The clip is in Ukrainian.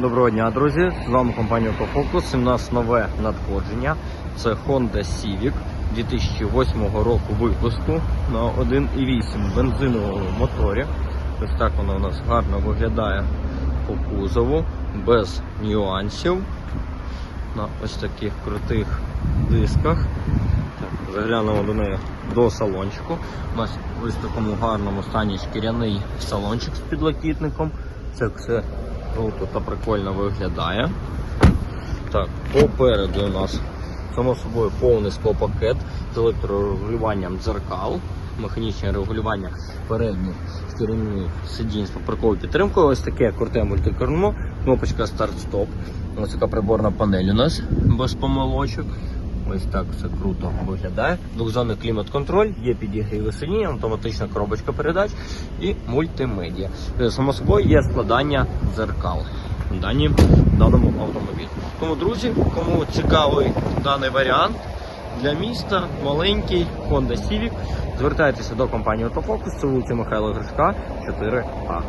Доброго дня, друзі! З вами компанія Autofocus. У нас нове надходження. Це Honda Civic 2008 року випуску на 1,8 бензиновому моторі. Ось так воно у нас гарно виглядає по кузову, без нюансів. На ось таких крутих дисках. Заглянемо до неї до салончику. У нас ось в такому гарному стані шкіряний салончик з підлокітником. Це все круто та прикольно виглядає. Так, попереду у нас, само собою, повний склопакет з електрорегулюванням дзеркал, механічне регулювання передніх шкіряних сидінь з попарковою підтримкою. Ось таке круте мультикермо, кнопочка старт-стоп. Ось така приборна панель у нас без помилочок. Ось так все круто виглядає. Двохзонний клімат-контроль, є підігріви сидіння, автоматична коробочка передач і мультимедіа. Е, Само собою є складання дзеркал в даному автомобілі. Тому, друзі, кому цікавий даний варіант для міста, маленький Honda Civic, звертайтеся до компанії Autofocus, це вулиця Михайла Гришка, 4А.